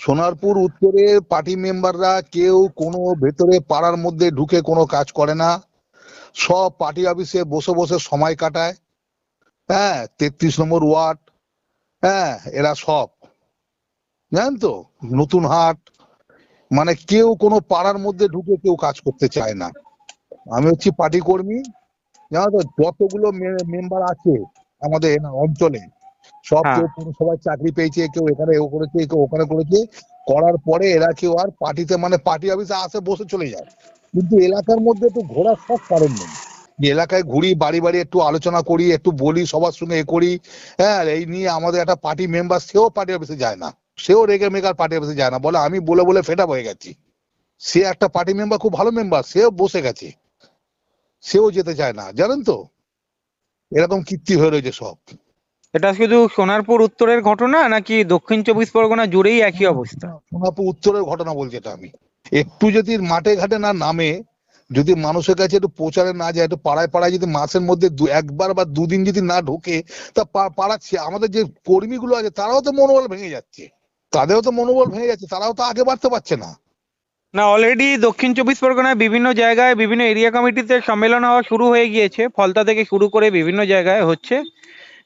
সোনারপুর উত্তরে পার্টি মেম্বাররা কেউ কোনো ভেতরে পাড়ার মধ্যে ঢুকে কোনো কাজ করে না। সব পার্টি অফিসে বসে বসে সময় কাটায়। হ্যাঁ তেত্রিশ নম্বর ওয়ার্ড। হ্যাঁ এরা সব। জানেন তো, নতুন হাট। মানে কেউ কোনো পাড়ার মধ্যে ঢুকে কেউ কাজ করতে চায় না। আমি হচ্ছি পার্টি কর্মী। জানো তো, যতগুলো মেম্বার আছে আমাদের অঞ্চলে সব হ্যাঁ। কেউ পুরসভায় চাকরি পেয়েছে কেউ এখানে ও করেছে কেউ ওখানে করেছে। করার পরে এরা কেউ আর পার্টিতে মানে পার্টি অফিসে আসে বসে চলে যায়। কিন্তু এলাকার মধ্যে তো ঘোরার সব কারণ নেই। এলাকায় ঘুরি বাড়ি বাড়ি একটু আলোচনা করি একটু বলি সবার সঙ্গে এ করি হ্যাঁ এই নিয়ে আমাদের একটা পার্টি মেম্বার সেও পার্টি অফিসে যায় না। সেও রেগে মেগার পার্টি অফিসে যায় না। বলে আমি বলে বলে ফেটা হয়ে গেছি। সে একটা পার্টি মেম্বার খুব ভালো মেম্বার সেও বসে গেছে। সেও যেতে চায় না। জানেন তো? এরকম কীর্তি হয়ে রয়েছে সব। এটা শুধু সোনারপুর উত্তরের ঘটনা নাকি দক্ষিণ চব্বিশ পরগনা জুড়েই একই অবস্থা? সোনাপুর উত্তরের ঘটনা বলছি এটা আমি। একটু যদি মাঠে ঘাটে না নামে যদি মানুষের কাছে একটু প্রচারে না যায় একটু পাড়ায় পাড়ায় যদি মাসের মধ্যে দু- একবার বা দুদিন যদি না ঢোকে তা পা- পাড়ার আমাদের যে কর্মীগুলো আছে তারাও তো মনোবল ভেঙে যাচ্ছে। তাদেরও তো মনোবল ভেঙে যাচ্ছে তারাও তো আগে বাড়তে পারছে না। না অলরেডি দক্ষিণ চব্বিশ পরগনায় বিভিন্ন জায়গায় বিভিন্ন এরিয়া কমিটিতে সম্মেলন হওয়া শুরু হয়ে গিয়েছে। ফলতা থেকে শুরু করে বিভিন্ন জায়গায় হচ্ছে।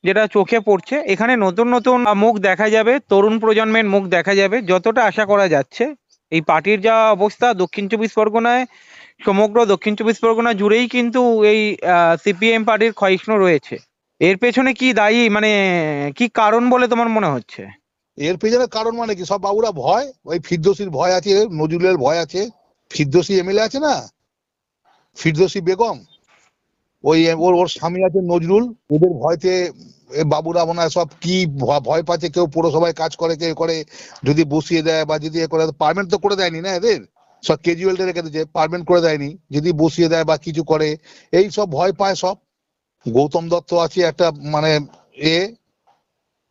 যেটা চোখে পড়ছে, এখানে নতুন নতুন মুখ দেখা যাবে, তরুণ প্রজন্মের মুখ দেখা যাবে, যতটা আশা করা যাচ্ছে। এই পার্টির যা অবস্থা, দক্ষিণ চব্বিশ পরগনায়, সমগ্র দক্ষিণ চব্বিশ পরগনা জুড়েই কিন্তু এই সিপিএম পার্টির ক্ষয়িষ্ণু রয়েছে। এর পেছনে কি দায়ী মানে কি কারণ বলে তোমার মনে হচ্ছে? এর পেছনে কারণ মানে কি? সব বাবুরা ভয়? ওই ফিরদোসির ভয় আছে, নজরুলের ভয় আছে। ফিরদোসি এমএলএ আছে না? ফিরদোসি বেগম। ওই, ওর ওর স্বামী আছে নজরুল। ওদের ভয়তে বাবুরা মনে হয় সব কি ভয় পাচ্ছে কেউ পৌরসভায় কাজ করে কেউ করে যদি বসিয়ে দেয় বা যদি এ করে পারমেন্ট তো করে দেয়নি না এদের? সব কেজুয়ালটা রেখে দিয়েছে পারমেন্ট করে দেয়নি যদি বসিয়ে দেয় বা কিছু করে এই সব ভয় পায় সব। গৌতম দত্ত আছে একটা মানে এ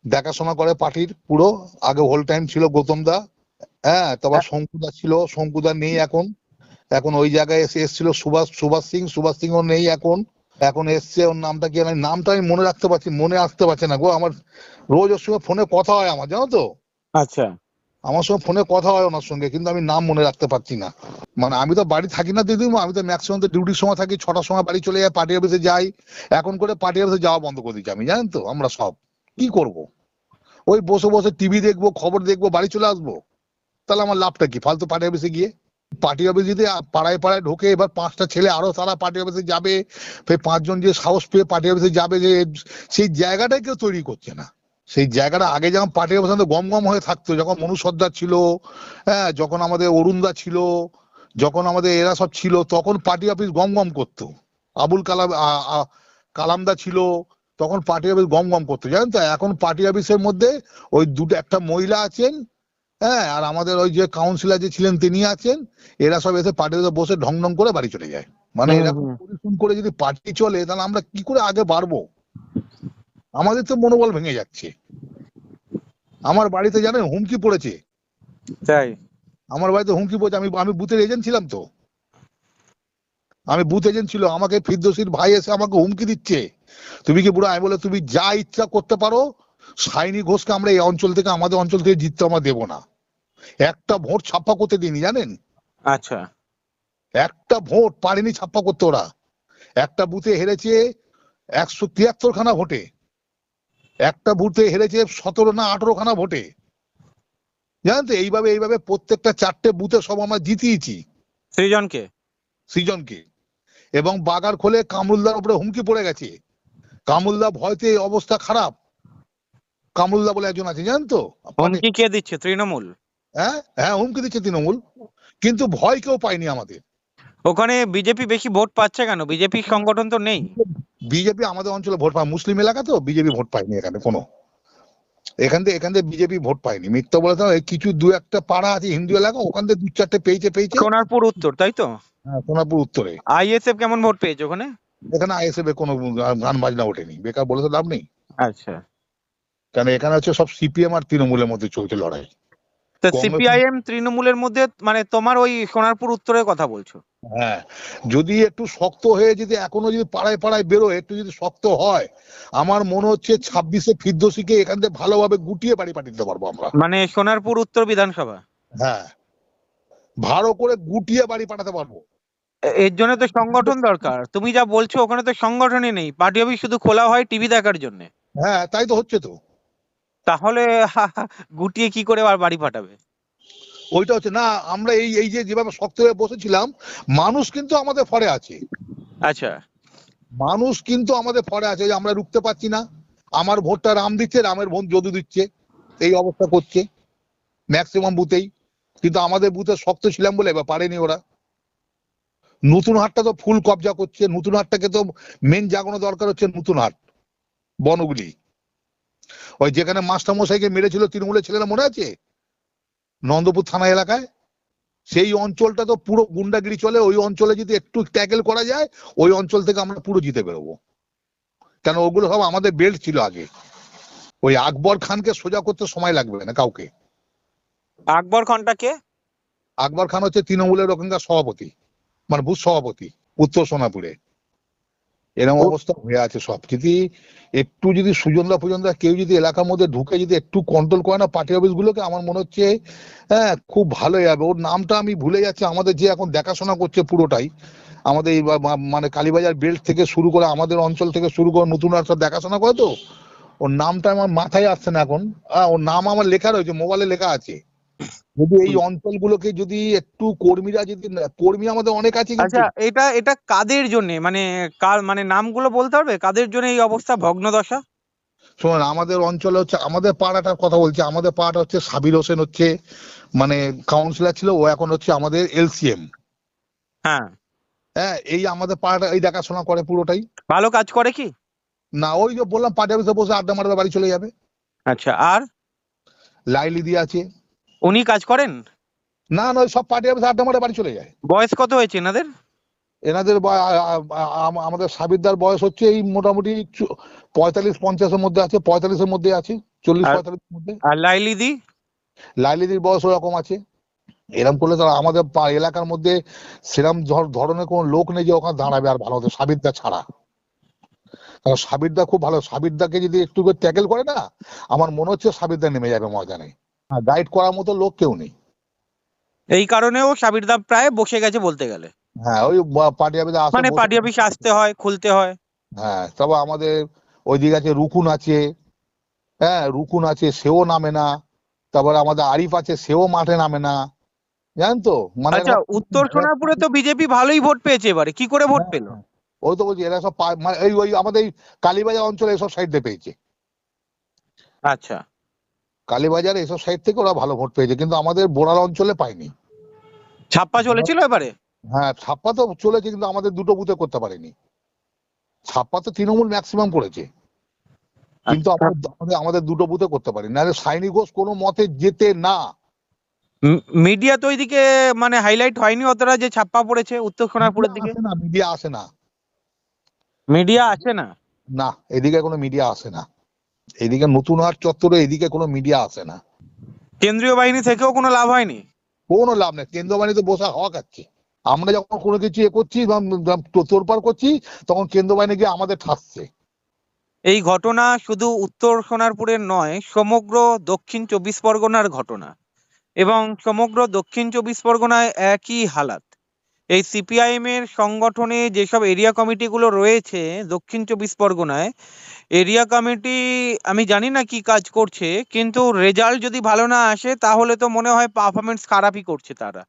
দেখাশোনা করে পার্টির পুরো আগে হোল টাইম ছিল গৌতম দা হ্যাঁ তারপর শঙ্কুদা ছিল শঙ্কুদা নেই এখন। এখন ওই জায়গায় এসে এসেছিল সুভাষ সুভাষ সিং সুভাষ সিংও নেই এখন। এখন এসছে ওর নামটা কি আমি নামটা আমি মনে রাখতে পারছি মনে আসতে পারছে না গো। আমার রোজ ওর সঙ্গে ফোনে কথা হয় আমার জানো তো? আচ্ছা। আমার সঙ্গে ফোনে কথা হয় ওনার সঙ্গে কিন্তু আমি নাম মনে রাখতে পারছি না। মানে আমি তো বাড়ি থাকি না দিদিমা আমি তো ম্যাক্সিমাম তো ডিউটির সময় থাকি ছটার সময় বাড়ি চলে যাই পার্টি অফিসে যাই। এখন করে পার্টি অফিসে যাওয়া বন্ধ করে দিচ্ছি আমি জানেন তো? আমরা সব। কি করব? ওই বসে বসে টিভি দেখব খবর দেখব বাড়ি চলে আসব। তাহলে আমার লাভটা কি ফালতু পার্টি অফিসে গিয়ে? পার্টি অফিস যদি পাড়ায় পাড়ায় ঢোকে, এবার পাঁচটা ছেলে আরও তারা পার্টি অফিসে যাবে, ফের পাঁচজন যে সাহস পেয়ে পার্টি অফিসে যাবে যে সেই জায়গাটাই কেউ তৈরি করছে না। সেই জায়গাটা আগে যেমন পার্টি অফিস গম গম হয়ে থাকতো, যখন মনু সর্দার ছিল হ্যাঁ যখন আমাদের অরুণদা ছিল, যখন আমাদের এরা সব ছিল, তখন পার্টি অফিস গম গম করতো। আবুল কালাম কালামদা ছিল, তখন পার্টি অফিস গম গম করতো। জানেন তো, এখন পার্টি অফিসের মধ্যে ওই দুটো, একটা মহিলা আছেন হ্যাঁ আর আমাদের ওই যে কাউন্সিলর যে ছিলেন তিনি আছেন এরা সব এসে পার্টি অফিসে বসে ঢং ঢং করে বাড়ি চলে যায়। মানে এরকম পরিশ্রম করে যদি পার্টি চলে তাহলে আমরা কি করে আগে বাড়বো? আমাদের তো মনোবল ভেঙে যাচ্ছে। আমার বাড়িতে জানেন হুমকি পড়েছে? তাই? আমার বাড়িতে হুমকি পড়েছে আমি আমি বুথের এজেন্ট ছিলাম তো। আমি বুথ এজেন্ট ছিল আমাকে ফিরদোসির ভাই এসে আমাকে হুমকি দিচ্ছে। তুমি কি বুড়ো আমি বলে তুমি যা ইচ্ছা করতে পারো সাইনি ঘোষকে আমরা এই অঞ্চল থেকে আমাদের অঞ্চল থেকে জিততে আমরা দেবো না। একটা ভোট ছাপ্পা করতে দিইনি জানেন? আচ্ছা। একটা ভোট পারেনি ছাপ্পা করতে ওরা। একটা বুথে হেরেছে একশো তিয়াত্তর খানা ভোটে। একটা বুথে হেরেছে সতেরো না আঠেরো খানা ভোটে। জানেন তো এইভাবে এইভাবে প্রত্যেকটা চারটে বুথে সব আমরা জিতিয়েছি। সৃজনকে? সৃজনকে। এবং বাগার খোলে কামরুলদার উপরে হুমকি পড়ে গেছে। কামরুলদা ভয়তে এই অবস্থা খারাপ। কামরুলদা বলে একজন আছে জানেন তো? হুমকি কে দিচ্ছে? তৃণমূল। হ্যাঁ হ্যাঁ হুমকি দিচ্ছে তৃণমূল। কিন্তু ভয় কেউ পায়নি আমাদের। ওখানে বিজেপি বেশি ভোট পাচ্ছে কেন? বিজেপি সংগঠন তো নেই। বিজেপি আমাদের অঞ্চলে ভোট পায় মুসলিম এলাকা তো বিজেপি ভোট পায়নি এখানে কোনো। এখান থেকে এখান থেকে বিজেপি ভোট পায়নি। মিথ্যা বলে তো কিছু দু একটা পাড়া আছে হিন্দু এলাকা ওখান থেকে দু চারটে পেয়েছে পেয়েছে। সোনারপুর উত্তর তাই তো? হ্যাঁ, সোনারপুর উত্তরে। আইএসএফ কেমন ভোট পেয়েছে ওখানে? এখানে আইএসএফ এর কোনো গান বাজনা ওঠেনি। বেকার বলে তো লাভ নেই। আচ্ছা। কারণ এখানে হচ্ছে সব সিপিএম আর তৃণমূলের মধ্যে চলছে লড়াই। তো সিপিআইএম তৃণমূলের মধ্যে মানে তোমার ওই সোনারপুর উত্তরের কথা বলছো? হ্যাঁ যদি একটু শক্ত হয়ে যদি এখনও যদি পাড়ায় পাড়ায় বেরোয় একটু যদি শক্ত হয় আমার মনে হচ্ছে ছাব্বিশে ফিরদোসিকে এখান থেকে ভালোভাবে গুটিয়ে বাড়ি পাঠিয়ে দিতে পারব আমরা। মানে সোনারপুর উত্তর বিধানসভা? হ্যাঁ ভালো করে গুটিয়ে বাড়ি পাঠাতে পারব। এর জন্য তো সংগঠন দরকার। তুমি যা বলছো ওখানে তো সংগঠনই নেই। পার্টি অফিস শুধু খোলা হয় টিভি দেখার জন্য। হ্যাঁ তাই তো হচ্ছে তো। তাহলে গুটিয়ে কি করে আর বাড়ি পাঠাবে? ওইটা হচ্ছে না আমরা এই এই যে যেভাবে শক্ত হয়ে বসেছিলাম মানুষ কিন্তু আমাদের ফরে আছে। আচ্ছা। মানুষ কিন্তু আমাদের ফরে আছে যে আমরা রুখতে পারছি না। আমার ভোটটা রাম দিচ্ছে রামের ভোট যদু দিচ্ছে এই অবস্থা করছে ম্যাক্সিমাম বুথেই। কিন্তু আমাদের বুথে শক্ত ছিলাম বলে এবার পারেনি ওরা। নতুন হাটটা তো ফুল কবজা করছে নতুন হাটটাকে তো মেন জাগানো দরকার হচ্ছে নতুন হাট বনগুলি। ওই যেখানে মাস্টারমশাইকে মেরেছিল তৃণমূলের ছেলেরা মনে আছে? নন্দপুর থানা এলাকায়? সেই অঞ্চলটা তো পুরো গুন্ডাগিরি চলে ওই অঞ্চলে যদি একটু ট্যাকেল করা যায় ওই অঞ্চল থেকে আমরা পুরো জিতে বেরোবো। কেন ওগুলো সব আমাদের বেল্ট ছিল আগে। ওই আকবর খানকে সোজা করতে সময় লাগবে না কাউকে। আকবর খানটা কে? আকবর খান হচ্ছে তৃণমূলের ওখানকার সভাপতি মানে বুথ সভাপতি উত্তর সোনাপুরে। এরকম অবস্থা হয়ে আছে সব। যদি একটু যদি সুজনদা ফুজনদা কেউ যদি এলাকার মধ্যে ঢুকে যদি একটু কন্ট্রোল করে না পার্টি অফিস গুলোকে আমার মনে হচ্ছে হ্যাঁ খুব ভালো যাবে। ওর নামটা আমি ভুলে যাচ্ছি। আমাদের যে এখন দেখাশোনা করছে পুরোটাই আমাদের এই মানে কালীবাজার বেল্ট থেকে শুরু করে আমাদের অঞ্চল থেকে শুরু করে নতুন আর সব দেখাশোনা করে তো ওর নামটা আমার মাথায় আসছে না এখন। ওর নাম আমার লেখা রয়েছে মোবাইলে লেখা আছে। যদি এই অঞ্চলগুলোকে যদি একটু কর্মীরা যদি কর্মী আমাদের অনেক আছে আচ্ছা এটা এটা কাদের জন্য? মানে কার মানে নামগুলো বলতে পারবে? কাদের জন্য এই অবস্থা ভগ্নদশা? শোন আমাদের অঞ্চলে হচ্ছে আমাদের পাড়াটার কথা বলছি। আমাদের পাড়াটা হচ্ছে সাবির হোসেন হচ্ছে মানে কাউন্সিলর ছিল ও এখন হচ্ছে আমাদের এলসিএম হ্যাঁ। হ্যাঁ এই আমাদের পাড়াটা এই দেখাশোনা করে পুরোটাই। ভালো কাজ করে কি? না ওই যে বললাম পার্টি বসে আড্ডা মারবে বাড়ি চলে যাবে। আচ্ছা আর? লাইলি দিয়ে আছে। উনি কাজ করেন? না না সব পার্টি অফিসে আড্ডা মারে বাড়ি চলে যায়। বয়স কত হয়েছে এনাদের? এনাদের আমাদের সাবিরদার বয়স হচ্ছে এই মোটামুটি পঁয়তাল্লিশ পঞ্চাশের মধ্যে আছে পঁয়তাল্লিশের মধ্যে আছে চল্লিশ পঁয়তাল্লিশের মধ্যে। আর লাইলিদি? লাইলিদির বয়স ওরকম আছে। এরকম করলে তো আমাদের এলাকার মধ্যে সেরকম ধর- ধরনের কোনো লোক নেই যে ওখানে দাঁড়াবে আর ভালো হতো। সাবিরদা ছাড়া। কারণ সাবিরদা খুব ভালো। সাবিরদাকে যদি একটু করে ট্যাকেল করে না আমার মনে হচ্ছে সাবিরদা নেমে যাবে ময়দানে। গাইড করার মতো লোক কেউ নেই। এই কারণেও সাবিরদা প্রায় বসে গেছে বলতে গেলে। হ্যাঁ ওই পার্টি অফিসে মানে পার্টি অফিসে আসতে হয় খুলতে হয়। হ্যাঁ তবে আমাদের ওইদিকে আছে রুকুন আছে। হ্যাঁ রুকুন আছে সেও নামে না। তারপরে আমাদের আরিফ আছে সেও মাঠে নামে না। জানেন তো? মানে আচ্ছা উত্তর সোনারপুরে তো বিজেপি ভালোই ভোট পেয়েছে এবারে কি করে ভোট পেল? ওই তো বলছি এরা সব মানে এই ওই আমাদের কালীবাজার অঞ্চলে এসব সাইড দিয়ে পেয়েছে। আচ্ছা। কালীবাজার এসব সাইড থেকে ওরা ভালো ভোট পেয়েছে কিন্তু আমাদের বোড়াল অঞ্চলে পায়নি। ছাপ্পা চলেছিল এবারে? হ্যাঁ ছাপ্পা তো চলেছে কিন্তু আমাদের দুটো বুথে করতে পারেনি। ছাপ্পা তো তৃণমূল ম্যাক্সিমাম করেছে। কিন্তু আচ্ছা। আমাদের আমাদের- দুটো বুথে করতে পারিনি। নাহলে সাইনি ঘোষ কোনো মতে যেতে না। মিডিয়া তো ওইদিকে মানে হাইলাইট হয়নি অতটা যে ছাপ্পা পড়েছে উত্তর সোনারপুরের দিকে? না মিডিয়া আসে না। মিডিয়া আসে না? না এদিকে কোনো মিডিয়া আসে না। এদিকে নতুন হাট চত্বরে এদিকে কোনো মিডিয়া আসে না। কেন্দ্রীয় বাহিনী থেকেও কোনো লাভ হয়নি? কোনো লাভ নেই। কেন্দ্র বাহিনী তো বসে হাওয়া খাচ্ছে। আমরা যখন কোনো কিছু এ করছি বা করছি তখন কেন্দ্র বাহিনী গিয়ে আমাদের ঠাসছে। এই ঘটনা শুধু উত্তর সোনারপুরের নয় সমগ্র দক্ষিণ চব্বিশ পরগনার ঘটনা। এবং সমগ্র দক্ষিণ চব্বিশ পরগনায় একই হালাত। এই সিপিআইএম এর সংগঠনে যেসব এরিয়া কমিটিগুলো রয়েছে দক্ষিণ চব্বিশ পরগনায় এরিয়া কমিটি আমি জানি না কি কাজ করছে কিন্তু রেজাল্ট যদি ভালো না আসে তাহলে তো মনে হয় পারফরমেন্স খারাপই করছে তারা।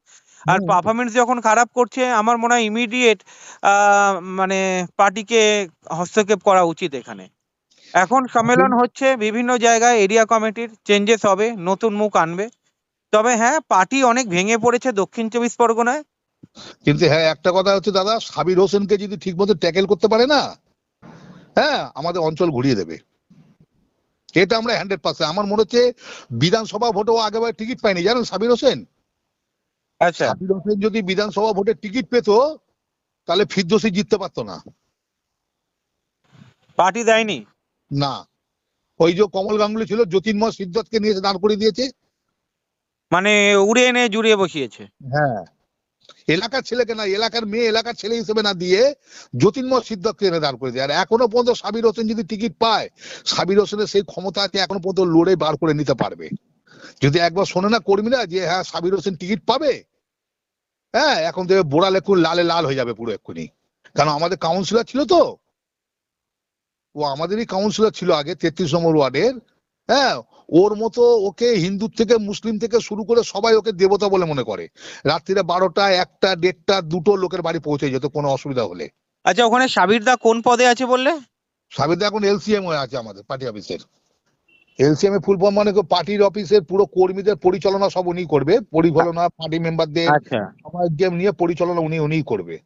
আর পারফরমেন্স যখন খারাপ করছে আমার মনে হয় ইমিডিয়েট মানে পার্টিকে হস্তক্ষেপ করা উচিত এখানে। এখন সম্মেলন হচ্ছে বিভিন্ন জায়গায় এরিয়া কমিটির চেঞ্জেস হবে নতুন মুখ আনবে। তবে হ্যাঁ পার্টি অনেক ভেঙে পড়েছে দক্ষিণ চব্বিশ পরগনায়। কিন্তু হ্যাঁ একটা কথা হচ্ছে দাদা সাবির হোসেনকে যদি ঠিক মতো ট্যাকেল করতে পারে না হ্যাঁ আমাদের অঞ্চল ঘুরিয়ে দেবে। এটা আমরা হান্ড্রেড পার্সেন্ট আমার মনে হচ্ছে বিধানসভা ভোটেও আগেবার টিকিট পায়নি জানেন সাবির হোসেন? আচ্ছা। সাবির হোসেন যদি বিধানসভা ভোটে টিকিট পেতো তাহলে ফিরদোসি জিততে পারতো না। পার্টি দেয়নি? না। ওই যে কমল গাঙ্গুলি ছিল জ্যোতির্ময় সিদ্ধার্থকে নিয়ে দাঁড় করিয়ে দিয়েছে। মানে উড়ে এনে জুড়িয়ে বসিয়েছে? হ্যাঁ। এলাকার ছেলেকে না, এলাকার মেয়ে, এলাকার ছেলে হিসেবে না দিয়ে জ্যোতির্ময় সিদ্ধার্থ এনে দাঁড় করে দেয়। আর এখনও পর্যন্ত সাবির হোসেন যদি টিকিট পায়, সাবির হোসেনের সেই ক্ষমতা আছে এখনও পর্যন্ত লড়ে বার করে নিতে পারবে। যদি একবার শোনে না কর্মীরা যে হ্যাঁ সাবির হোসেন টিকিট পাবে হ্যাঁ এখন থেকে বোড়া লেখুন লালে লাল হয়ে যাবে পুরো এক্ষুনি। কারণ আমাদের কাউন্সিলর ছিল তো। ও আমাদেরই কাউন্সিলর ছিল আগে, তেত্রিশ নম্বর ওয়ার্ডের হ্যাঁ ওর মতো ওকে হিন্দু থেকে মুসলিম থেকে শুরু করে সবাই ওকে দেবতা বলে মনে করে। রাত্রিরে বারোটা একটা দেড়টা দুটো লোকের বাড়ি পৌঁছে যেত কোনো অসুবিধা হলে। আচ্ছা ওখানে সাবিরদা কোন পদে আছে বললে? সাবিদা এখন এলসিএম হয়ে আছে আমাদের পার্টি অফিসের। এলসিএম এ ফুল ফর্ম মানে পার্টির অফিসের পুরো কর্মীদের পরিচালনা সব উনি করবে। পরিচালনা পার্টি মেম্বারদের আচ্ছা। গেম নিয়ে পরিচালনা উনি উনিই করবে।